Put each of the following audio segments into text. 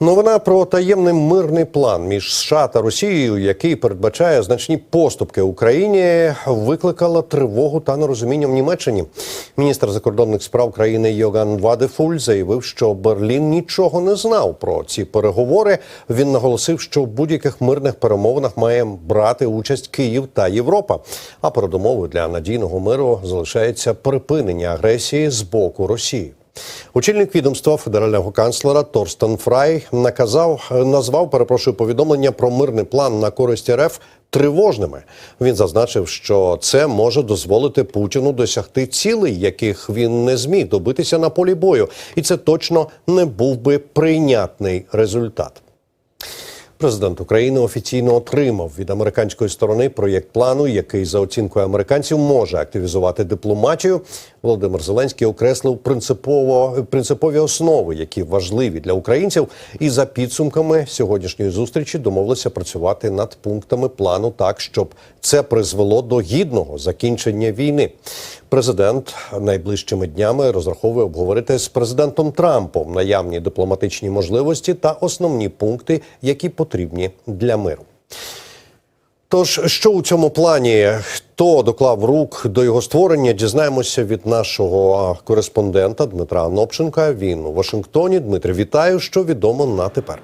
Новина про таємний мирний план між США та Росією, який передбачає значні поступки Україні, викликала тривогу та нерозуміння в Німеччині. Міністр закордонних справ країни Йоган Вадефуль заявив, що Берлін нічого не знав про ці переговори. Він наголосив, що в будь-яких мирних перемовинах має брати участь Київ та Європа. А передумовою для надійного миру залишається припинення агресії з боку Росії. Очільник відомства федерального канцлера Торстен Фрай наказав назвав перепрошую повідомлення про мирний план на користь РФ тривожними. Він зазначив, що це може дозволити Путіну досягти цілей, яких він не зміг добитися на полі бою, і це точно не був би прийнятний результат. Президент України офіційно отримав від американської сторони проєкт плану, який за оцінкою американців може активізувати дипломатію. Володимир Зеленський окреслив принципово принципові основи, які важливі для українців. І за підсумками сьогоднішньої зустрічі домовилися працювати над пунктами плану так, щоб це призвело до гідного закінчення війни. Президент найближчими днями розраховує обговорити з президентом Трампом наявні дипломатичні можливості та основні пункти, які потрібні для миру. Тож, що у цьому плані, хто доклав рук до його створення, дізнаємося від нашого кореспондента Дмитра Нопченка. Він у Вашингтоні. Дмитре, вітаю, що відомо на тепер.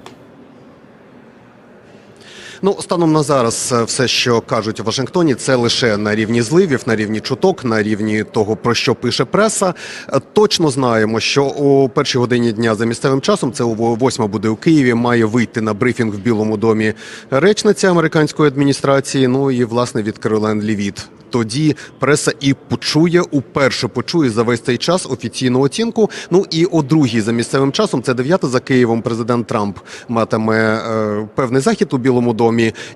Ну, станом на зараз, е, все, що кажуть у Вашингтоні, це лише на рівні зливів, на рівні чуток, на рівні того, про що пише преса. Е, Точно знаємо, що у першій годині дня за місцевим часом, це о восьма буде у Києві, має вийти на брифінг в Білому домі речниця американської адміністрації. Ну і власне від Каролен Лівіт. Тоді преса і почує уперше почує за весь цей час офіційну оцінку. Ну і о другій за місцевим часом, це дев'ята за Києвом. Президент Трамп матиме е, певний захід у Білому домі,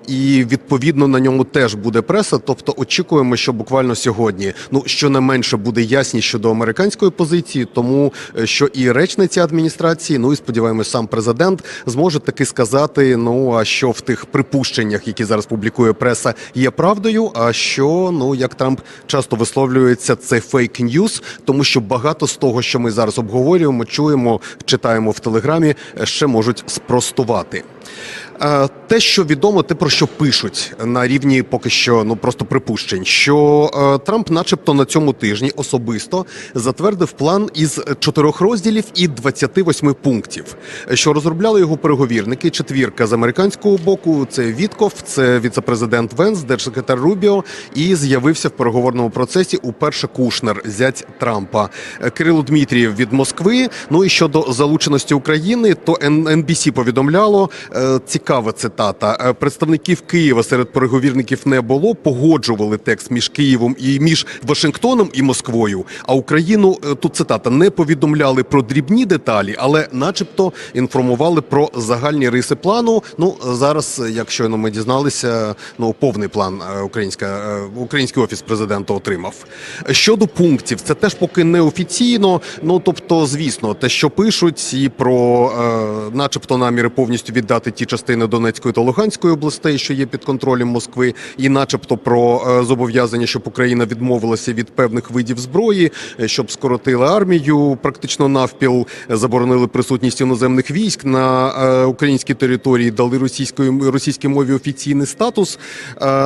і відповідно на ньому теж буде преса. Тобто очікуємо, що буквально сьогодні, ну щонайменше буде ясність щодо американської позиції, тому е, що і речниця адміністрації, ну і сподіваємось, сам президент зможе таки сказати: ну а що в тих припущеннях, які зараз публікує преса, є правдою. А що ну як Трамп часто висловлюється, це фейк ньюс, тому що багато з того, що ми зараз обговорюємо, чуємо, читаємо в телеграмі, е, ще можуть спростувати. Е, Те, що відомо, те про що пишуть на рівні поки що ну просто припущень, що е, Трамп, начебто, на цьому тижні особисто затвердив план із чотирьох розділів і 28 пунктів, що розробляли його переговірники. Четвірка з американського боку це Вітков, це віцепрезидент Венс, держсекретар Рубіо, і з'явився в переговорному процесі уперше Кушнер, зять Трампа, Е, Кирило Дмитрієв від Москви. Ну і щодо залученості України, то NBC повідомляло цікава цитата. Е, Представників Києва серед переговірників не було. Погоджували текст між Києвом і між Вашингтоном і Москвою. А Україну е, тут цитата не повідомляли про дрібні деталі, але, начебто, інформували про загальні риси плану. Ну зараз, е, як щойно ми дізналися, ну повний план е, українська е, український офіс президента отримав. Щодо пунктів, це теж поки не офіційно. Ну тобто, звісно, те, що пишуть, і про, е, начебто, наміри повністю віддати ті частини Донецької та Луганської областей, що є під контролем Москви, і, начебто, про е, зобов'язання, щоб Україна відмовилася від певних видів зброї, е, щоб скоротили армію практично навпіл, заборонили присутність іноземних військ на е, українській території, дали російської російській мові офіційний статус.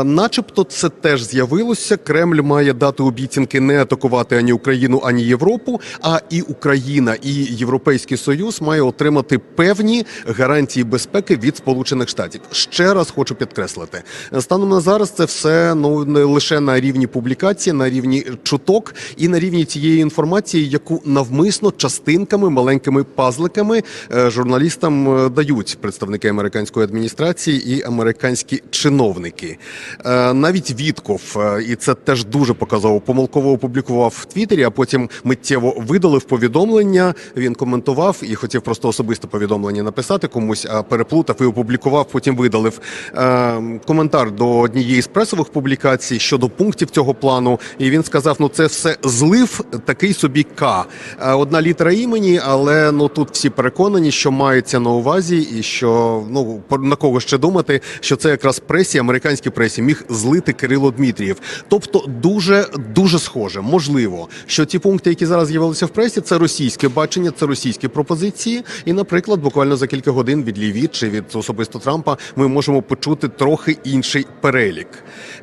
Начебто, це теж з'явилося. Кремль має дати обіцянки не атакувати ані Україну, ані Європу. А і Україна, і Європейський Союз має отримати певні гарантії безпеки від Сполучених Штатів. Ще раз хочу підкреслити, станом на зараз це все ну не лише на рівні публікації, на рівні чуток і на рівні цієї інформації, яку навмисно частинками, маленькими пазликами е, журналістам е, дають представники американської адміністрації і американські чиновники. Е, Навіть Вітков, і це теж дуже показово, помилково опублікував в Твіттері, а потім миттєво видалив повідомлення. Він коментував і хотів просто особисте повідомлення написати комусь, а переплутав заплутав і опублікував, потім видалив е, коментар до однієї з пресових публікацій щодо пунктів цього плану. І він сказав: ну це все злив такий собі К. Е, Одна літера імені, але ну тут всі переконані, що мається на увазі, і що ну на кого ще думати, що це якраз пресі, американській пресі міг злити Кирило Дмитрієв. Тобто дуже дуже схоже, можливо, що ті пункти, які зараз з'явилися в пресі, це російське бачення, це російські пропозиції. І, наприклад, буквально за кілька годин від Ліві чи від особисто Трампа ми можемо почути трохи інший перелік.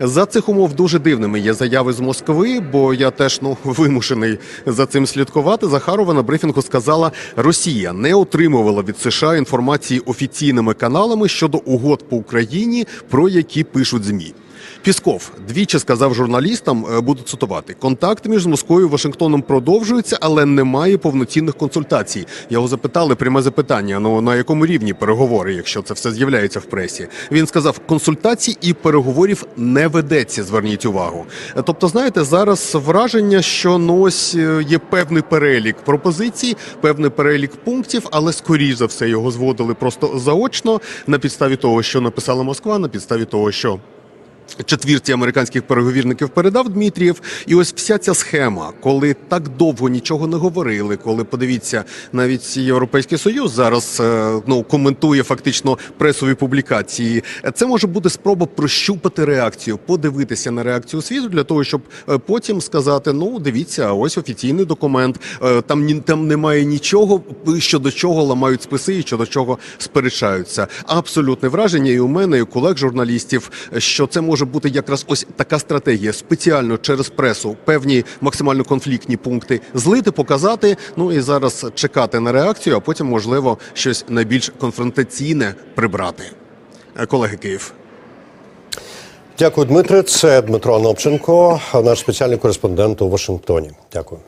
За цих умов дуже дивними є заяви з Москви, бо я теж ну вимушений за цим слідкувати. Захарова на брифінгу сказала, Росія не отримувала від США інформації офіційними каналами щодо угод по Україні, про які пишуть змі. Пісков двічі сказав журналістам, е, буду цитувати: контакти між Москвою і Вашингтоном продовжуються, але немає повноцінних консультацій. Його запитали пряме запитання: ну на якому рівні переговори, якщо це все з'являється в пресі. Він сказав, консультацій і переговорів не ведеться. Зверніть увагу. Е, Тобто, знаєте, зараз враження, що ну ось е, є певний перелік пропозицій, певний перелік пунктів, але скоріш за все його зводили просто заочно на підставі того, що написала Москва, на підставі того, що четвірці американських переговірників передав Дмитрієв. І ось вся ця схема, коли так довго нічого не говорили, коли подивіться, навіть Європейський Союз зараз е, ну коментує фактично пресові публікації. Це може бути спроба прощупати реакцію, подивитися на реакцію світу для того, щоб е, потім сказати: ну дивіться, ось офіційний документ. е, Там ні там немає нічого, щодо чого ламають списи і щодо чого сперечаються. Абсолютне враження, і у мене, і у колег журналістів, що це може бути якраз ось така стратегія спеціально через пресу певні максимально конфліктні пункти злити, показати. Ну і зараз чекати на реакцію, а потім можливо щось найбільш конфронтаційне прибрати. Е, Колеги Київ. Дякую, Дмитре. Це Дмитро Анопченко, наш спеціальний кореспондент у Вашингтоні. Дякую.